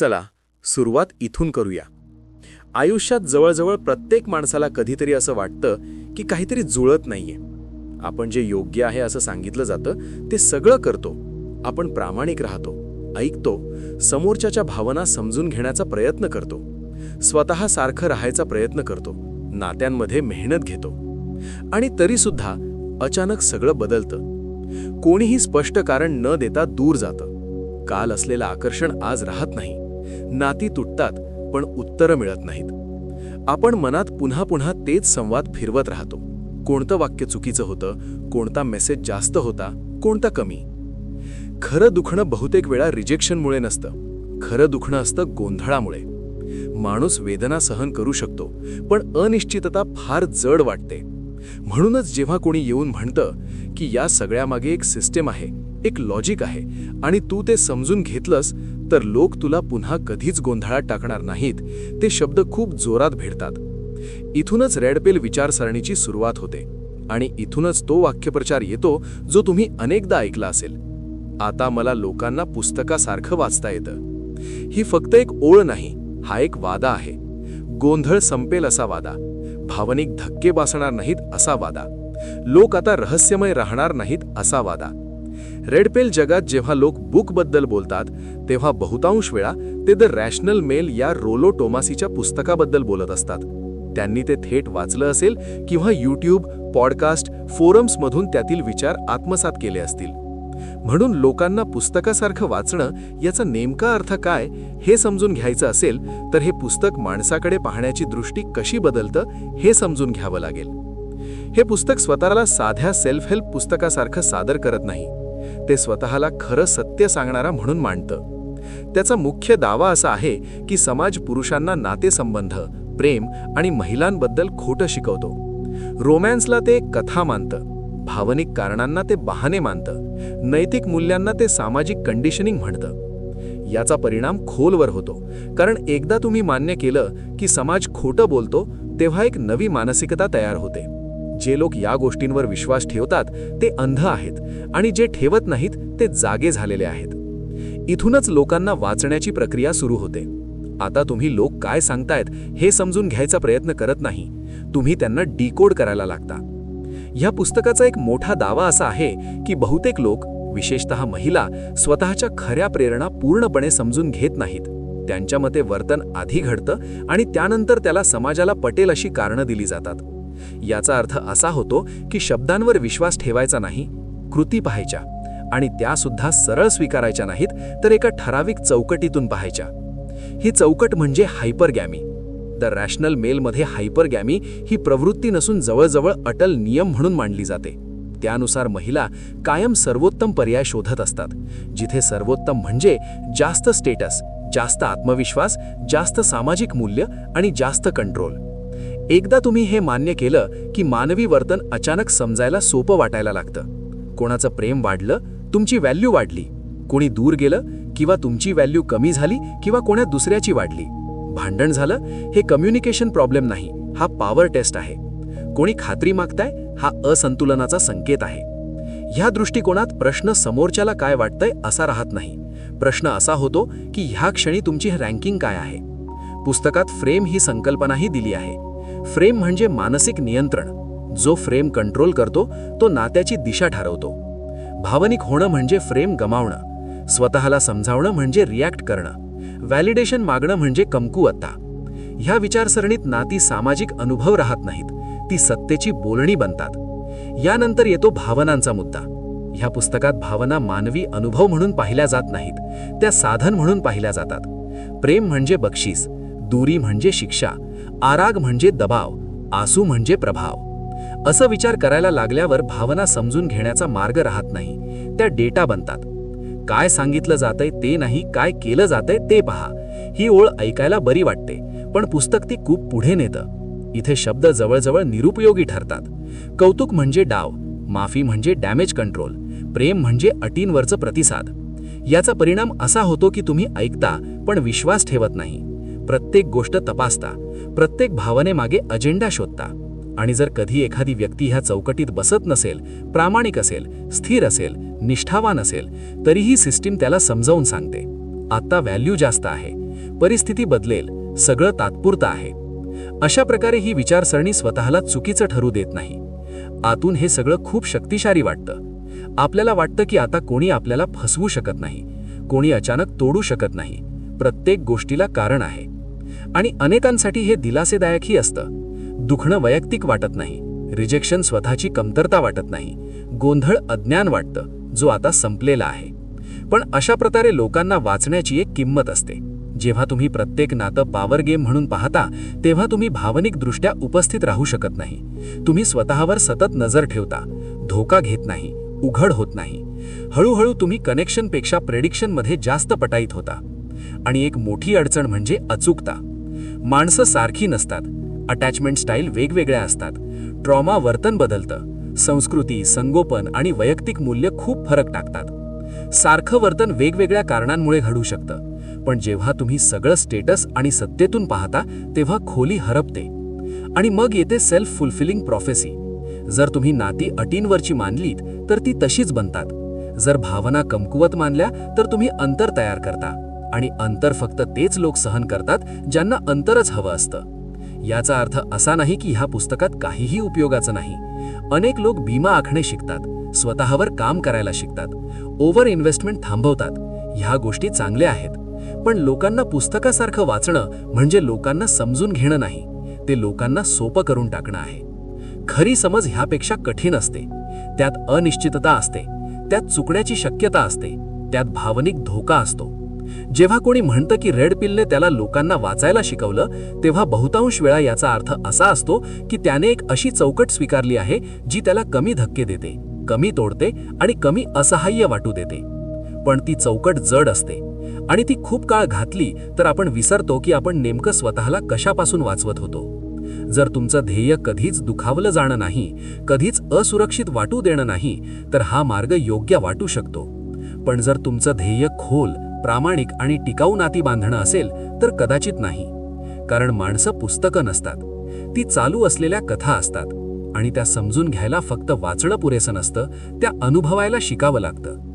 चला सुरुवात इथून करूया. आयुष्यात जवळजवळ प्रत्येक माणसाला कधीतरी असं वाटतं की काहीतरी जुळत नाहीये. आपण जे योग्य आहे असं सांगितलं जातं ते सगळं करतो. आपण प्रामाणिक राहतो ऐकतो समोरच्याच्या भावना समजून घेण्याचा प्रयत्न करतो. स्वतः सारखं राहायचा प्रयत्न करतो नात्यांमध्ये मेहनत घेतो. आणि तरीसुद्धा अचानक सगळं बदलतं. कोणीही स्पष्ट कारण न देता दूर जातं. काल असलेलं आकर्षण आज राहत नाही. नाती तुटतात पण उत्तरं मिळत नाहीत. आपण मनात पुन्हा पुन्हा तेच संवाद फिरवत राहतो. कोणतं वाक्य चुकीचं होतं कोणता मेसेज जास्त होता कोणता कमी? खरं दुखणं बहुतेक वेळा रिजेक्शनमुळे नसतं. खरं दुखणं असतं गोंधळामुळे. माणूस वेदना सहन करू शकतो पण अनिश्चितता फार जड वाटते. म्हणूनच जेव्हा कोणी येऊन म्हणतं की या सगळ्यामागे एक सिस्टीम आहे एक लॉजिक आहे. आणि तू ते समजून घेतलंस तर लोक तुला पुन्हा कधीच गोंधळात टाकणार नाहीत. ते शब्द खूप जोरात भेटतात इथूनच रेडपेल विचारसरणीची सुरुवात होते. आणि इथूनच तो वाक्यप्रचार येतो जो तुम्ही अनेकदा ऐकला असेल. आता मला लोकांना पुस्तकासारखं वाचता येतं. ही फक्त एक ओळ नाही हा एक वादा आहे. गोंधळ संपेल असा वादा. भावनिक धक्के बसणार नाहीत असा वादा. लोक आता रहस्यमय राहणार नाहीत असा वादा. रेडपेल जगात जेव्हा लोक बुकबद्दल बोलतात तेव्हा बहुतांश वेळा ते द रॅशनल मेल या रोलो टोमासीच्या पुस्तकाबद्दल बोलत असतात. त्यांनी ते थेट वाचलं असेल किंवा यूट्यूब पॉडकास्ट फोरम्समधून त्यातील विचार आत्मसात केले असतील. म्हणून लोकांना पुस्तकासारखं वाचणं याचा नेमका अर्थ काय हे समजून घ्यायचं असेल तर हे पुस्तक माणसाकडे पाहण्याची दृष्टी कशी बदलतं हे समजून घ्यावं लागेल. हे पुस्तक स्वतःला साध्या सेल्फ हेल्प पुस्तकासारखं सादर करत नाही. ते स्वतःला खरं सत्य सांगणारा म्हणून मांडतं. त्याचा मुख्य दावा असा आहे की समाज पुरुषांना नातेसंबंध प्रेम आणि महिलांबद्दल खोटं शिकवतो. रोमॅन्सला ते कथा मानतं भावनिक कारणांना ते बहाणे मानतं नैतिक मूल्यांना ते सामाजिक कंडिशनिंग म्हणतं. याचा परिणाम खोलवर होतो कारण एकदा तुम्ही मान्य केलं की समाज खोटं बोलतो तेव्हा एक नवी मानसिकता तयार होते. जे लोक या गोष्टींवर विश्वास ठेवतात ते अंध आहेत आणि जे ठेवत नाहीत ते जागे झालेले आहेत. इथूनच लोकांना वाचण्याची प्रक्रिया सुरू होते. आता तुम्ही लोक काय सांगतायत हे समजून घ्यायचा प्रयत्न करत नाही. तुम्ही त्यांना डिकोड करायला लागता. ह्या पुस्तकाचा एक मोठा दावा असा आहे की बहुतेक लोक विशेषतः महिला स्वतःच्या खऱ्या प्रेरणा पूर्णपणे समजून घेत नाहीत. त्यांच्या मते वर्तन आधी घडतं आणि त्यानंतर त्याला समाजाला पटेल अशी कारणं दिली जातात. याचा अर्थ असा होतो की शब्दांवर विश्वास ठेवायचा नाही कृती पाहायच्या आणि त्यासुद्धा सरळ स्वीकारायच्या नाहीत तर एका ठराविक चौकटीतून पाहायच्या. ही चौकट म्हणजे हायपरगॅमी. द रॅशनल मेलमध्ये हायपरगॅमी ही प्रवृत्ती नसून जवळजवळ अटल नियम म्हणून मांडली जाते. त्यानुसार महिला कायम सर्वोत्तम पर्याय शोधत असतात जिथे सर्वोत्तम म्हणजे जास्त स्टेटस जास्त आत्मविश्वास जास्त सामाजिक मूल्य आणि जास्त कंट्रोल. एकदा तुम्ही हे मान्य केलं की मानवी वर्तन अचानक समजायला सोपं वाटायला लागतं. कोणाचं प्रेम वाढलं तुमची व्हॅल्यू वाढली. कोणी दूर गेलं किंवा तुमची व्हॅल्यू कमी झाली किंवा कोणा दुसऱ्याची वाढली. भांडण झालं हे कम्युनिकेशन प्रॉब्लेम नाही हा पॉवर टेस्ट आहे. कोणी खात्री मागताय हा असंतुलनाचा संकेत आहे. ह्या दृष्टिकोनात प्रश्न समोरच्याला काय वाटतंय असा राहत नाही. प्रश्न असा होतो की ह्या क्षणी तुमची रँकिंग काय आहे? पुस्तकात फ्रेम ही संकल्पनाही दिली आहे. फ्रेम म्हणजे मानसिक नियंत्रण. जो फ्रेम कंट्रोल करतो तो नात्याची दिशा ठरवतो. भावनिक होणं म्हणजे फ्रेम गमावणं. स्वतःला समजावणं म्हणजे रिॲक्ट करणं. व्हॅलिडेशन मागणं म्हणजे कमकुवत्ता ह्या विचारसरणीत नाती सामाजिक अनुभव राहत नाहीत ती सत्तेची बोलणी बनतात. यानंतर येतो भावनांचा मुद्दा. ह्या पुस्तकात भावना मानवी अनुभव म्हणून पाहिल्या जात नाहीत त्या साधन म्हणून पाहिल्या जातात. प्रेम म्हणजे बक्षीस दूरी म्हणजे शिक्षा आराग म्हणजे दबाव आसू म्हणजे प्रभाव. असं विचार करायला लागल्यावर भावना समजून घेण्याचा मार्ग राहत नाही. त्या डेटा बनतात. काय सांगितलं जातंय ते नाही काय केलं जातंय ते पहा. ही ओळ ऐकायला बरी वाटते पण पुस्तक ती खूप पुढे नेतं. इथे शब्द जवळजवळ निरुपयोगी ठरतात. कौतुक म्हणजे डाव माफी म्हणजे डॅमेज कंट्रोल प्रेम म्हणजे अटींवरचं प्रतिसाद. याचा परिणाम असा होतो की तुम्ही ऐकता पण विश्वास ठेवत नाही. प्रत्येक गोष्ट तपासता प्रत्येक भावनेमागे अजेंडा शोधता. आणि जर कधी एखादी व्यक्ती ह्या चौकटीत बसत नसेल प्रामाणिक असेल स्थिर असेल निष्ठावान असेल तरीही सिस्टीम त्याला समजावून सांगते. आता व्हॅल्यू जास्त आहे. परिस्थिती बदलेल. सगळं तात्पुरतं आहे. अशा प्रकारे ही विचारसरणी स्वतःला चुकीचं ठरू देत नाही. आतून हे सगळं खूप शक्तिशाली वाटतं. आपल्याला वाटतं की आता कोणी आपल्याला फसवू शकत नाही. कोणी अचानक तोडू शकत नाही. प्रत्येक गोष्टीला कारण आहे. आणि अनेकांसाठी हे दिलासेदायकही असतं. दुखणं वैयक्तिक वाटत नाही. रिजेक्शन स्वतःची कमतरता वाटत नाही. गोंधळ अज्ञान वाटतं जो आता संपलेला आहे. पण अशा प्रकारे लोकांना वाचण्याची एक किंमत असते. जेव्हा तुम्ही प्रत्येक नातं पावर गेम म्हणून पाहता तेव्हा तुम्ही भावनिकदृष्ट्या उपस्थित राहू शकत नाही. तुम्ही स्वतःवर सतत नजर ठेवता. धोका घेत नाही. उघड होत नाही. हळूहळू तुम्ही कनेक्शनपेक्षा प्रेडिक्शनमध्ये जास्त पटाईत होता. आणि एक मोठी अडचण म्हणजे अचूकता. माणसं सारखी नसतात. अटॅचमेंट स्टाईल वेगवेगळ्या असतात. ट्रॉमा वर्तन बदलतं. संस्कृती संगोपन आणि वैयक्तिक मूल्य खूप फरक टाकतात. सारखं वर्तन वेगवेगळ्या कारणांमुळे घडू शकतं. पण जेव्हा तुम्ही सगळं स्टेटस आणि सत्तेतून पाहता तेव्हा खोली हरपते. आणि मग येते सेल्फ फुलफिलिंग प्रॉफेसी जर तुम्ही नाती अटींवरची मानलीत तर ती तशीच बनतात. जर भावना कमकुवत मानल्या तर तुम्ही अंतर तयार करता. आणि अंतर फक्त तेच लोक सहन करतात ज्यांना अंतरच हवं असतं. याचा अर्थ असा नाही की ह्या पुस्तकात काहीही उपयोगाचं नाही. अनेक लोक बीमा आखणे शिकतात स्वतःवर काम करायला शिकतात ओव्हर इन्व्हेस्टमेंट थांबवतात ह्या गोष्टी चांगल्या आहेत. पण लोकांना पुस्तकासारखं वाचणं म्हणजे लोकांना समजून घेणं नाही ते लोकांना सोपं करून टाकणं आहे. खरी समज ह्यापेक्षा कठीण असते. त्यात अनिश्चितता असते त्यात चुकण्याची शक्यता असते त्यात भावनिक धोका असतो. जेव्हा कोणी म्हणतं की रेड पिलने त्याला लोकांना वाचायला शिकवलं तेव्हा बहुतांश वेळा याचा अर्थ असा असतो की त्याने एक अशी चौकट स्वीकारली आहे जी त्याला कमी धक्के देते कमी तोडते आणि कमी असहाय्य वाटू देते. पण ती चौकट जड असते आणि ती खूप काळ घातली तर आपण विसरतो की आपण नेमकं स्वतःला कशापासून वाचवत होतो. जर तुमचं ध्येय कधीच दुखावलं जाणं नाही कधीच असुरक्षित वाटू देणं नाही तर हा मार्ग योग्य वाटू शकतो. पण जर तुमचं ध्येय खोल प्रामाणिक आणि टिकाऊ नाती बांधणं असेल तर कदाचित नाही. कारण माणसं पुस्तकं नसतात. ती चालू असलेल्या कथा असतात. आणि त्या समजून घ्यायला फक्त वाचणं पुरेसं नसतं त्या अनुभवायला शिकावं लागतं.